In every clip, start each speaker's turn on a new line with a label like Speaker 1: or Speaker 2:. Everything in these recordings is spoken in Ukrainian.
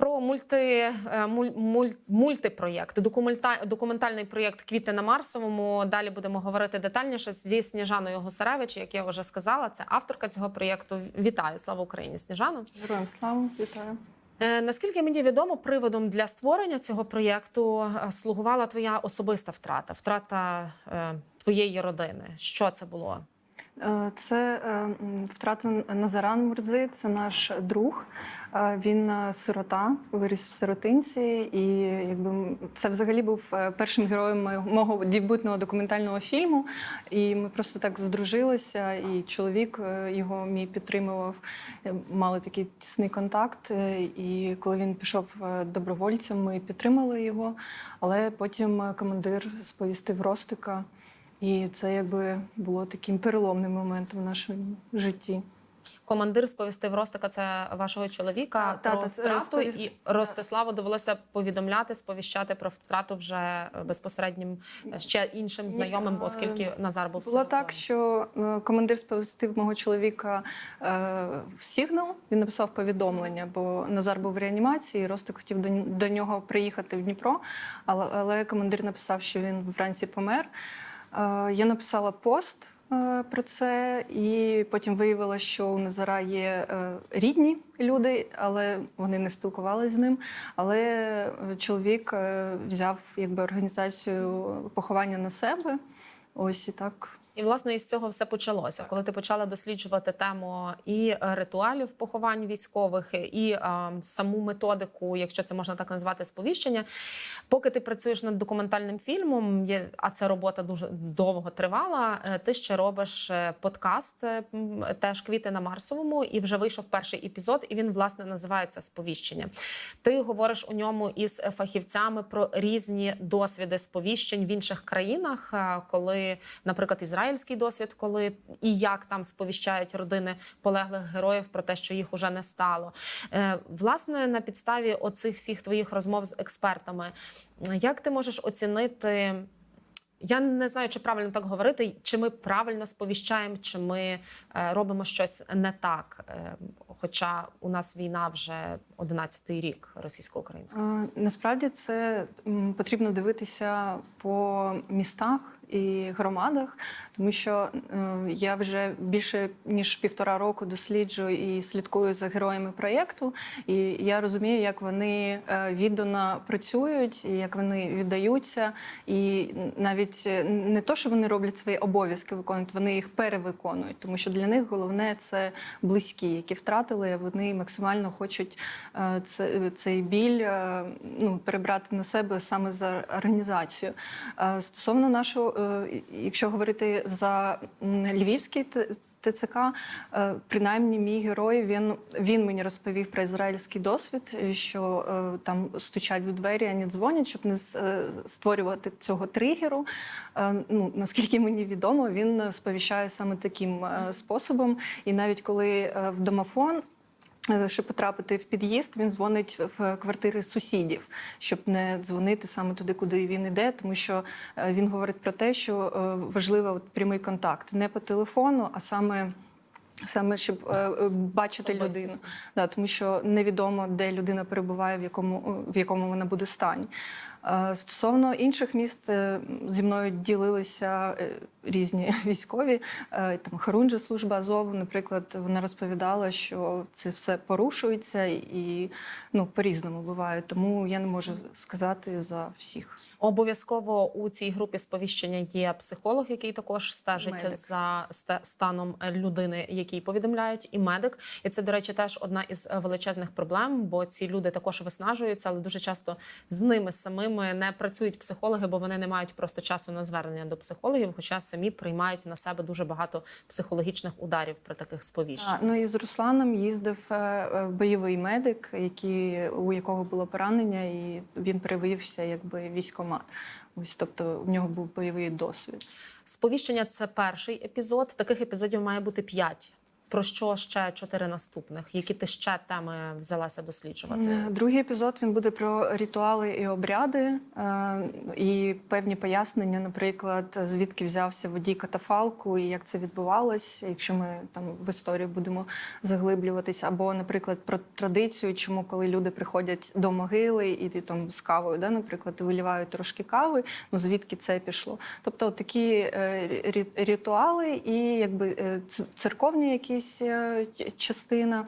Speaker 1: Про мульти, е, муль, муль, мультипроєкт, документа, документальний проєкт Квіти на Марсовому. Далі будемо говорити детальніше зі Сніжаною Гусаревич, як я вже сказала. Це авторка цього проєкту. Вітаю! Слава Україні! Сніжано!
Speaker 2: Героям слава, вітаю.
Speaker 1: Е, Наскільки мені відомо, приводом для створення цього проєкту е, слугувала твоя особиста втрата, втрата твоєї родини. Що це було?
Speaker 2: Е, Це е, втрата Назаран Мурдзи, це наш друг. Е, Він сирота, виріс в сиротинці, і якби це взагалі був першим героєм мого дебютного документального фільму. І ми просто так здружилися. І чоловік його мій підтримував. Мали такий тісний контакт. І коли він пішов добровольцем, ми підтримали його. Але потім командир сповістив Ростика. І це якби було таким переломним моментом в нашому житті.
Speaker 1: Командир сповістив Ростика, це вашого чоловіка
Speaker 2: Та,
Speaker 1: про
Speaker 2: та, це
Speaker 1: втрату,
Speaker 2: сповіст-
Speaker 1: і Ростиславу довелося повідомляти, сповіщати про втрату вже е, безпосереднім е, ще іншим знайомим, бо оскільки Назар був
Speaker 2: Було так, що е, командир сповістив мого чоловіка е, в сигнал. Він написав повідомлення, бо Назар був в реанімації. і Ростик хотів до, нього приїхати в Дніпро, але, але командир написав, що він вранці помер. Е, я написала пост. е, Про це, і потім виявила, що у Назара є е, рідні люди, але вони не спілкувалися з ним. Але чоловік взяв якби організацію поховання на себе. Ось і так.
Speaker 1: І власне із цього все почалося, коли ти почала досліджувати тему і е, ритуалів поховань військових, і е, саму методику, якщо це можна так назвати, сповіщення. Поки ти працюєш над документальним фільмом, а ця робота дуже довго тривала. е, Ти ще робиш подкаст, теж квіти на Марсовому, і вже вийшов перший епізод, і він власне називається Сповіщення. Ти говориш у ньому із фахівцями про різні досвіди сповіщень в інших країнах, коли, наприклад, ізраїльський досвід, коли і як там сповіщають родини полеглих героїв про те, що їх уже не стало. Е, Власне, на підставі оцих всіх твоїх розмов з експертами, як ти можеш оцінити? Я не знаю, чи правильно так говорити, чи ми правильно сповіщаємо, чи ми е, робимо щось не так. Е, хоча у нас війна вже 11-й рік російсько-українська.
Speaker 2: Насправді це потрібно дивитися по містах і громадах, тому що е, я вже більше ніж півтора року досліджую і слідкую за героями проєкту, і я розумію, як вони е, віддано працюють, і як вони віддаються, і навіть е, не то, що вони роблять свої обов'язки, виконують, вони їх перевиконують, тому що для них головне це близькі, які втратили. Вони максимально хочуть це, цей біль ну, перебрати на себе саме за організацію. Стосовно нашого, якщо говорити за львівський ТЦК, е, принаймні мій герой, він, він мені розповів про ізраїльський досвід, е, що е, там стучать в двері, а не дзвонять, щоб не е, створювати цього тригеру. Е, Ну, наскільки мені відомо, він сповіщає саме таким е, способом. І навіть коли е, в домофон. Е, Щоб потрапити в під'їзд, він дзвонить в квартири сусідів, щоб не дзвонити саме туди, куди він йде, тому що е, він говорить про те, що важливий важливо прямий контакт не по телефону, а саме. Саме щоб е, е, бачити людину, да, тому що невідомо, де людина перебуває, в якому в якому вона буде стані. Е, Стосовно інших міст зі мною ділилися різні військові. Там Харунжа служба Азову, наприклад, вона розповідала, що це все порушується і ну по-різному буває. Тому я не можу сказати за всіх.
Speaker 1: Обов'язково у цій групі сповіщення є психолог, який також стежить
Speaker 2: Медик.
Speaker 1: за станом людини, який повідомляють, і медик. І це, до речі, теж одна із величезних проблем, бо ці люди також виснажуються, але дуже часто з ними самими не працюють психологи, бо вони не мають просто часу на звернення до психологів, хоча самі приймають на себе дуже багато психологічних ударів при таких сповіщеннях.
Speaker 2: Ну і з Русланом їздив е, е, бойовий медик, який, у якого було поранення, і він перевився якби військомат. Ось тобто в нього був бойовий досвід.
Speaker 1: Сповіщення це перший епізод. Таких епізодів має бути п'ять. Про що ще чотири наступних? Які ти ще теми взялася досліджувати?
Speaker 2: Е, Другий епізод він буде про ритуали і обряди е, і певні пояснення, наприклад, звідки взявся водій катафалку і як це відбувалось, якщо ми там в історію будемо заглиблюватись, або, наприклад, про традицію, чому коли люди приходять до могили і ти там з кавою, да, наприклад, вилівають трошки кави, ну звідки це пішло? Тобто, такі е, ритуали і якби церковні якісь е, ч- частина.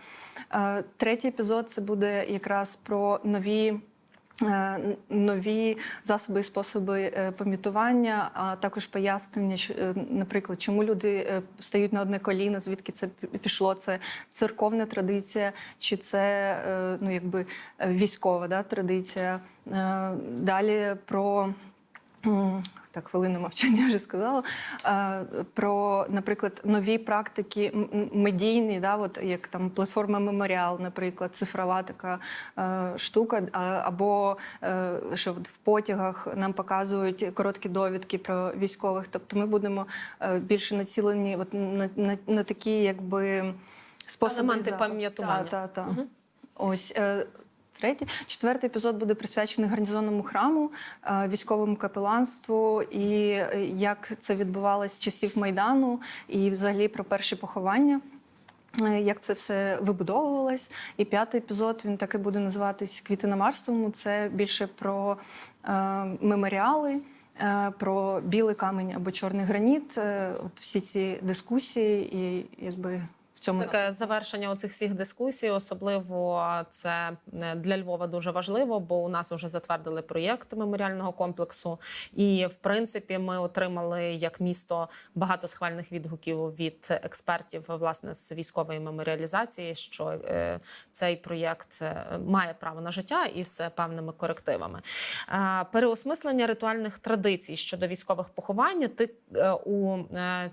Speaker 2: Е, Третій епізод це буде якраз про нові. е, Нові засоби і способи е, помітування, а також пояснення, е, наприклад, чому люди е, стають на одне коліно, звідки це пішло. Це церковна традиція, чи це е, ну, якби е, військова да, традиція. Е, Далі про Так, хвилину мовчання вже сказала. Е, Про, наприклад, нові практики медійні, да, от як там платформа Меморіал, наприклад, цифрова така е, штука, або е, що в потягах нам показують короткі довідки про військових. Тобто ми будемо більше націлені от на, на, на такі, якби способи
Speaker 1: пам'ятування.
Speaker 2: Та, та, та. Ось. Третій, четвертий епізод буде присвячений гарнізонному храму, е, військовому капеланству і е, як це відбувалось з часів майдану, і взагалі про перші поховання. е, Як це все вибудовувалось, і п'ятий епізод він так і буде називатись Квіти на Марсовому. Це більше про е, меморіали, е, про білий камінь або чорний граніт. Е, от всі ці дискусії, і якби цьому
Speaker 1: Таке завершення оцих всіх дискусій, особливо це е, для Львова дуже важливо, бо у нас вже затвердили проєкт меморіального комплексу. І в принципі, ми отримали як місто багато схвальних відгуків від експертів власне з військової меморіалізації, що е, цей проєкт е, має право на життя із певними корективами. Переосмислення ритуальних традицій щодо військових поховань. Ти у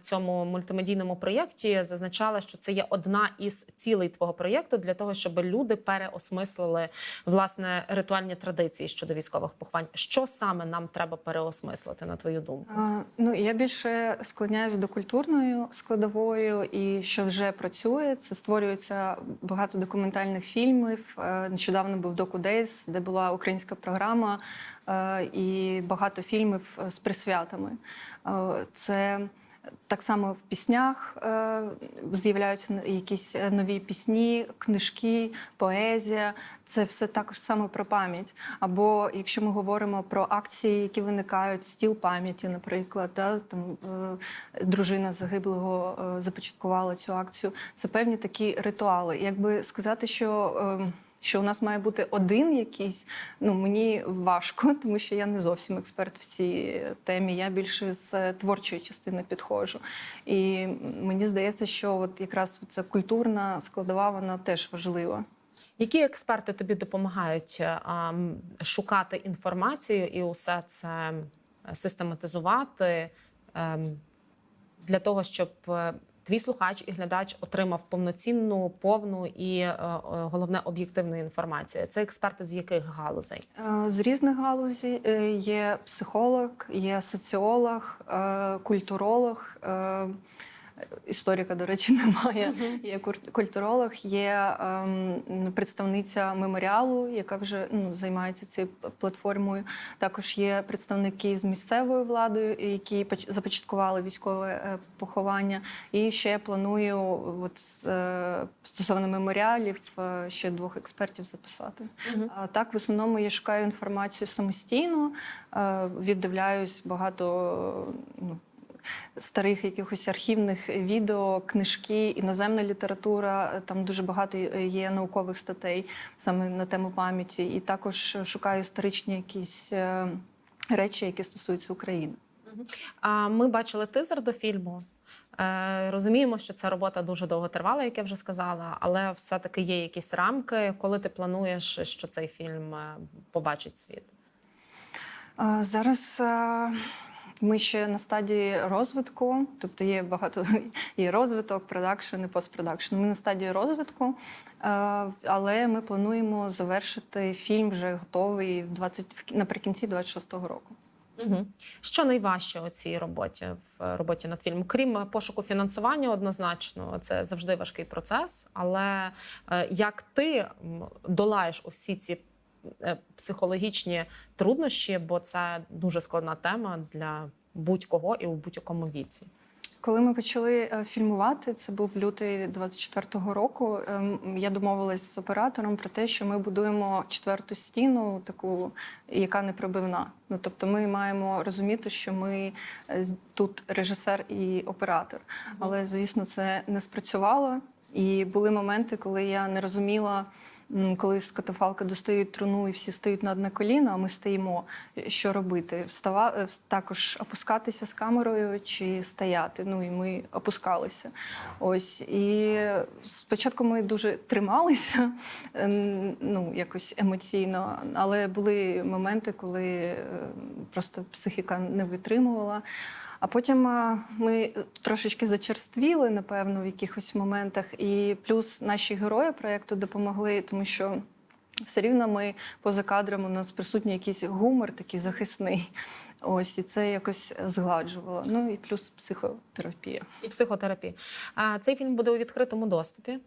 Speaker 1: цьому мультимедійному проєкті зазначала, що це є одна із цілей твого проєкту для того, щоб люди переосмислили власне ритуальні традиції щодо військових поховань. Що саме нам треба переосмислити, на твою думку?
Speaker 2: А, Ну я більше склоняюсь до культурної складової, і що вже працює. Це створюється багато документальних фільмів. Е, Нещодавно був Доку Дейс, де була українська програма, е, і багато фільмів е, з присвятами. Це так само в піснях е, з'являються якісь е, нові пісні, книжки, поезія. Це все також саме про пам'ять. Або якщо ми говоримо про акції, які виникають, стіл пам'яті, наприклад, да, там е, дружина загиблого започаткувала цю акцію. Це певні такі ритуали. Якби сказати, що. Що у нас має бути один якийсь, ну мені важко, тому що я не зовсім експерт в цій темі. Я більше з творчої частини підходжу. І мені здається, що от якраз ця культурна складова вона теж важлива.
Speaker 1: Які експерти тобі допомагають е, а, шукати інформацію і усе це систематизувати ем, для того, щоб е, твій слухач і глядач отримав повноцінну, повну і е, е, головне об'єктивну інформацію? Це експерти з яких галузей?
Speaker 2: Е, З різних галузей є психолог, є соціолог, культуролог. Історика, до речі, немає. Є культуролог, є ем, представниця меморіалу, яка вже ну, займається цією платформою. Також є представники з місцевою владою, які поч- започаткували військове е, поховання. І ще я планую, от, е, стосовно меморіалів, е, ще двох експертів записати. А так, в основному я шукаю інформацію самостійно, е, віддивляюсь багато. Ну, Старих якихось архівних відео, книжки, іноземна література. Там дуже багато є наукових статей саме на тему пам'яті, і також шукаю історичні якісь е, речі, які стосуються України.
Speaker 1: А ми бачили тизер до фільму. Е, Розуміємо, що ця робота дуже довго тривала, як я вже сказала, але все-таки є якісь рамки, коли ти плануєш, що цей фільм е, побачить світ.
Speaker 2: Зараз ми ще на стадії розвитку, тобто є багато і розвиток, продакшн і постпродакшн. Ми на стадії розвитку, е, але ми плануємо завершити фільм вже готовий в 20, в- наприкінці 26-го року.
Speaker 1: Угу. Що найважче у цій роботі в роботі над фільмом? Крім пошуку фінансування, однозначно, це завжди важкий процес. Але е, як ти долаєш усі ці е, психологічні труднощі, бо це дуже складна тема для будь-кого і у будь-якому віці.
Speaker 2: Коли ми почали е, фільмувати, це був лютий 24-го року. ем, Я домовилась з оператором про те, що ми будуємо четверту стіну, таку, яка не пробивна. Ну тобто, ми маємо розуміти, що ми е, тут режисер і оператор. Але звісно, це не спрацювало. І були моменти, коли я не розуміла. Коли з катафалка достають труну і всі стають на одне коліно, а ми стоїмо, е, що робити? Встава е, також опускатися з камерою чи стояти. Ну і ми опускалися. Ось і спочатку ми дуже трималися, ем, ну якось емоційно, але були моменти, коли е, просто психіка не витримувала. А потім е, ми трошечки зачерствіли, напевно, в якихось моментах. І плюс наші герої проєкту допомогли, тому що все рівно ми поза кадром у нас присутній якийсь гумор, такий захисний. Ось і це якось згладжувало. Ну і плюс психотерапія.
Speaker 1: І психотерапія. А цей фільм буде у відкритому доступі.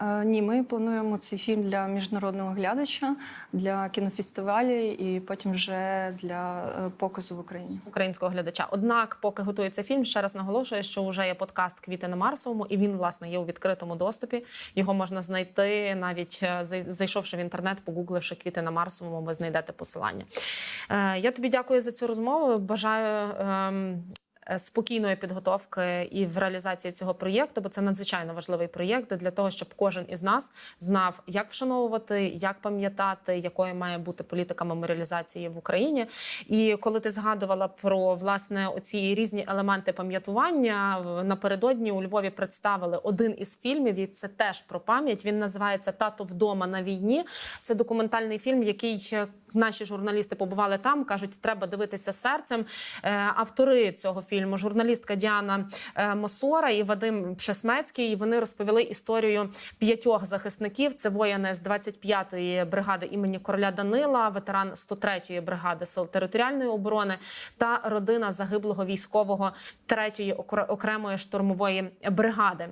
Speaker 2: Е, ні, ми плануємо цей фільм для міжнародного глядача, для кінофестивалю і потім вже для е, показу в Україні.
Speaker 1: українського глядача. Однак, поки готується фільм, ще раз наголошую, що вже є подкаст Квіти на Марсовому, і він власне є у відкритому доступі. Його можна знайти навіть е, зайшовши в інтернет, погугливши квіти на Марсовому, ви знайдете посилання. Я тобі дякую за цю розмову. Бажаю. ем, е, Спокійної підготовки і в реалізації цього проєкту, бо це надзвичайно важливий проєкт для того, щоб кожен із нас знав, як вшановувати, як пам'ятати, якою має бути політика меморіалізації в Україні. І коли ти згадувала про власне оці різні елементи пам'ятування, напередодні у Львові представили один із фільмів. І це теж про пам'ять. Він називається Тато вдома на війні. Це документальний фільм, який е, наші журналісти побували там. кажуть, треба дивитися серцем. Е, Автори цього фільму, журналістка Діана е, Мосора і Вадим Пшесмецький. Вони розповіли історію п'ятьох захисників. Це воїни з 25-ї бригади імені короля Данила, ветеран 103-ї бригади сил територіальної оборони та родина загиблого військового 3-ї окремої штурмової бригади.